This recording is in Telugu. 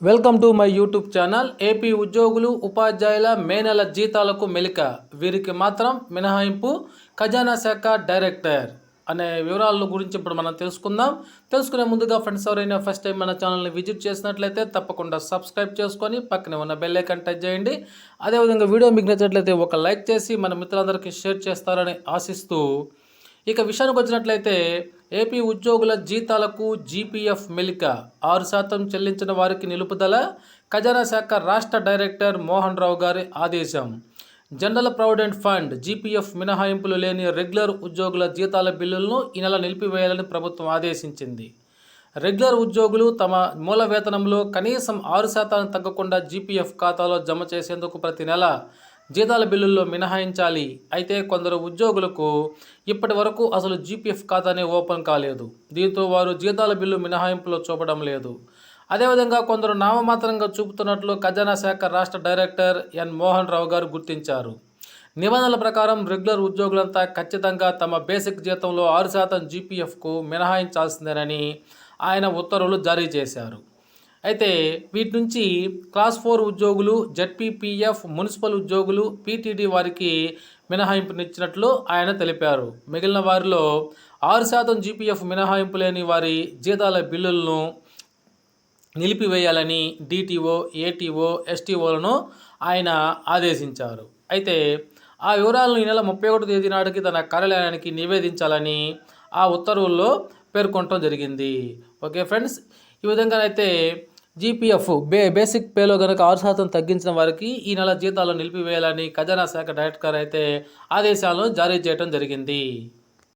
Welcome to my YouTube channel. AP ఉద్యోగులు ఉపాధ్యాయుల మే నెల జీతాలకు మెలిక. వీరికి మాత్రం మినహాయింపు. ఖజానా శాఖ డైరెక్టర్ అనే వివరాల గురించి ఇప్పుడు మనం తెలుసుకుందాం. తెలుసుకునే ముందుగా ఫ్రెండ్స్ ఎవరైనా ఫస్ట్ టైం మన ఛానల్ని విజిట్ చేసినట్లయితే తప్పకుండా సబ్స్క్రైబ్ చేసుకొని పక్కనే ఉన్న బెల్ ఐకాన్ టచ్ చేయండి. అదేవిధంగా వీడియో మీకు నచ్చినట్లయితే ఒక లైక్ చేసి మన మిత్రులందరికీ షేర్ చేస్తారని ఆశిస్తూ ఇక విషయానికి వచ్చినట్లయితే ఏపీ ఉద్యోగుల జీతాలకు జీపీఎఫ్ మెలిక ఆరు శాతం చెల్లించిన వారికి నిలుపుదల. ఖజానా శాఖ రాష్ట్ర డైరెక్టర్ మోహన్ రావు గారి ఆదేశం. జనరల్ ప్రావిడెంట్ ఫండ్ జీపీఎఫ్ మినహాయింపులు లేని రెగ్యులర్ ఉద్యోగుల జీతాల బిల్లులను ఈ నెల నిలిపివేయాలని ప్రభుత్వం ఆదేశించింది. రెగ్యులర్ ఉద్యోగులు తమ మూల వేతనంలో కనీసం ఆరు శాతాన్ని తగ్గకుండా జీపీఎఫ్ ఖాతాలో జమ చేసేందుకు ప్రతి నెల జీతాల బిల్లుల్లో మినహాయించాలి. అయితే కొందరు ఉద్యోగులకు ఇప్పటి వరకు అసలు జీపీఎఫ్ ఖాతానే ఓపెన్ కాలేదు. దీంతో వారు జీతాల బిల్లు మినహాయింపులో చూపడం లేదు. అదేవిధంగా కొందరు నామమాత్రంగా చూపుతున్నట్లు ఖజానా శాఖ రాష్ట్ర డైరెక్టర్ ఎన్ మోహన్ రావు గారు గుర్తించారు. నిబంధనల ప్రకారం రెగ్యులర్ ఉద్యోగులంతా ఖచ్చితంగా తమ బేసిక్ జీతంలో ఆరు శాతం జీపీఎఫ్కు మినహాయించాల్సిందేనని ఆయన ఉత్తర్వులు జారీ చేశారు. అయితే వీటి నుంచి క్లాస్ ఫోర్ ఉద్యోగులు జడ్పీపీఎఫ్ మున్సిపల్ ఉద్యోగులు పీటీడీ వారికి మినహాయింపునిచ్చినట్లు ఆయన తెలిపారు. మిగిలిన వారిలో ఆరు శాతం జీపీఎఫ్ మినహాయింపు లేని వారి జీతాల బిల్లులను నిలిపివేయాలని డిటిఓ ఏటీఓ ఎస్టీఓలను ఆయన ఆదేశించారు. అయితే ఆ వివరాలను ఈ నెల ముప్పై ఒకటి తేదీ నాటికి తన కార్యాలయానికి నివేదించాలని ఆ ఉత్తర్వుల్లో పేర్కొనటం జరిగింది. ఓకే ఫ్రెండ్స్ ఈ విధంగానైతే జీపీఎఫ్ బే బేసిక్ పేలో కనుక ఆరు శాతం తగ్గించిన వారికి ఈ నెల జీతాలు నిలిపివేయాలని ఖజానా శాఖ డైరెక్టర్ అయితే ఆదేశాలను జారీ చేయడం జరిగింది.